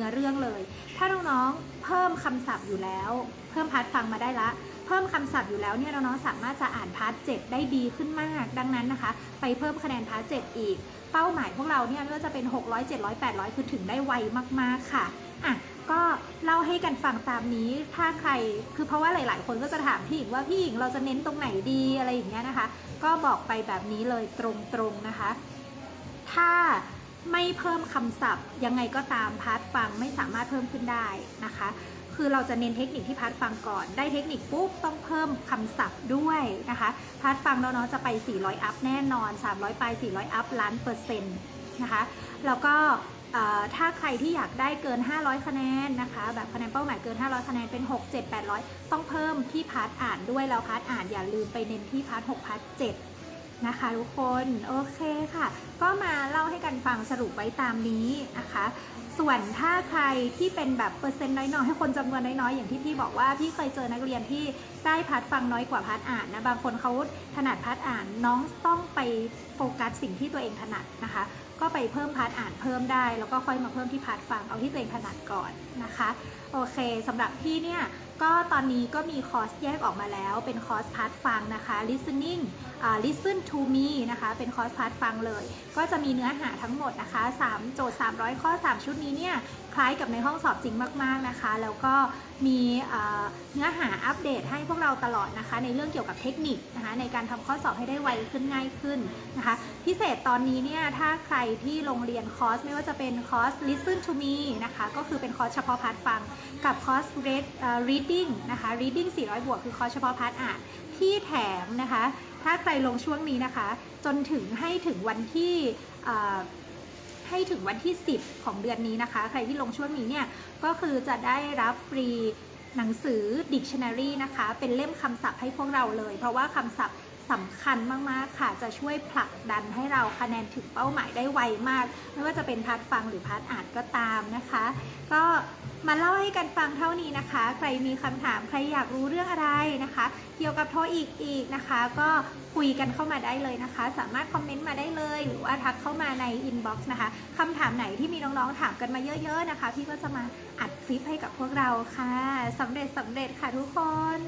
นื้อเรื่องเลย ถ้าน้องๆเพิ่มคำศัพท์อยู่แล้ว เพิ่มพาร์ทฟังมาได้ละ เพิ่มคำศัพท์อยู่แล้วเนี่ยน้องๆสามารถจะอ่านพาร์ทเจ็ดได้ดีขึ้นมาก ดังนั้นนะคะ ไปเพิ่มคะแนนพาร์ทเจ็ดอีก เป้าหมายพวกเราเนี่ยไม่ว่าจะเป็น 600 700 800 คือถึงได้ไวมากๆค่ะอะก็เล่าให้กันฟังตามนี้ ถ้าใคร คือเพราะว่าหลาย ๆ คนก็จะถามพี่หญิงว่าพี่หญิงเราจะเน้นตรงไหนดีอะไรอย่างเงี้ยนะคะ ก็บอกไปแบบนี้เลยตรง ๆ นะคะ ถ้า ไม่เพิ่มคำศัพท์ ยังไงก็ตามพาร์ทฟังไม่สามารถเพิ่มขึ้นได้นะคะ คือเราจะเน้นเทคนิคที่พาร์ทฟังก่อน ได้เทคนิคปุ๊บต้องเพิ่มคำศัพท์ด้วยนะคะ พาร์ทฟังน้องๆจะไป 400 อัพแน่นอน 300 ไป 400 อัพล้านเปอร์เซ็นต์นะคะ แล้วก็ถ้าใครที่อยากได้เกิน 500 คะแนนนะคะ แบบคะแนนเป้าหมายเกิน 500 คะแนนเป็น 6 7 800 ต้องเพิ่มที่พาร์ทอ่านด้วยแล้วพาร์ทอ่านอย่าลืมไปเน้นที่พาร์ท6พาร์ท7 นะคะทุกคนโอเคค่ะ ก็มาเล่าให้กันฟังสรุปไว้ตามนี้นะคะ ส่วนถ้าใครที่เป็นแบบเปอร์เซ็นต์น้อยๆให้คนจำนวนน้อยๆอย่างที่พี่บอกว่าพี่เคยเจอนักเรียนที่ได้พาร์ทฟังน้อยกว่าพาร์ทอ่านนะบางคนเขาถนัดพาร์ทอ่านน้องต้องไปโฟกัสสิ่งที่ตัวเองถนัดนะคะ ก็ไปเพิ่มพาร์ทอ่านเพิ่มได้ แล้วก็ค่อยมาเพิ่มที่พาร์ทฟังเอาที่ตัวเองถนัดก่อนนะคะโอเคสำหรับพี่เนี่ย ก็ตอนนี้ก็มีคอร์สแยกออกมาแล้ว เป็นคอร์สพาร์ทฟังนะคะ listening uh, listen to me นะคะ เป็นคอร์สพาร์ทฟังเลย ก็จะมีเนื้อหาทั้งหมดนะคะ 3 โจทย์ 300 ข้อ 3 ชุดนี้เนี่ย ล้ายกับในห้องสอบจริงมาก ๆนะคะ แล้วก็มีเนื้อหาอัปเดตให้พวกเราตลอดนะคะ ในเรื่องเกี่ยวกับเทคนิคนะคะในการทำข้อสอบให้ได้ไวขึ้นง่ายขึ้นนะคะ พิเศษตอนนี้เนี่ยถ้าใครที่โรงเรียนคอร์สไม่ว่าจะเป็นคอร์ส listen to me นะคะก็คือเป็นคอร์สเฉพาะพาร์ทฟัง กับคอร์ส read reading นะคะ reading 400 บวกคือคอร์สเฉพาะพาร์ทอ่านที่แถมนะคะ ถ้าใครลงช่วงนี้นะคะ จนถึงให้ถึงวันที่ ให้ถึงวันที่ 10 ของเดือนนี้นะคะ ใครที่ลงช่วงนี้เนี่ยก็คือจะได้รับฟรีหนังสือ Dictionary นะคะ เป็นเล่มคำศัพท์ให้พวกเราเลย เพราะว่าคำศัพท์สำคัญมาก ๆ ค่ะ จะช่วยผลักดันให้เราคะแนนถึงเป้าหมายได้ไวมาก ไม่ว่าจะเป็นพาร์ทฟังหรือพาร์ทอ่านก็ตามนะคะ ก็ มาเล่าให้กันฟังเท่านี้นะคะ ใครมีคำถามใครอยากรู้เรื่องอะไรนะคะ เกี่ยวกับโทอีกอีกนะคะ ก็คุยกันเข้ามาได้เลยนะคะ สามารถคอมเมนต์มาได้เลย หรือว่าทักเข้ามาในอินบ็อกซ์นะคะคำถามไหนที่มีน้องๆถามกันมาเยอะๆนะคะ พี่ก็จะมาอัดคลิปให้กับพวกเราค่ะสำเร็จสำเร็จค่ะทุกคน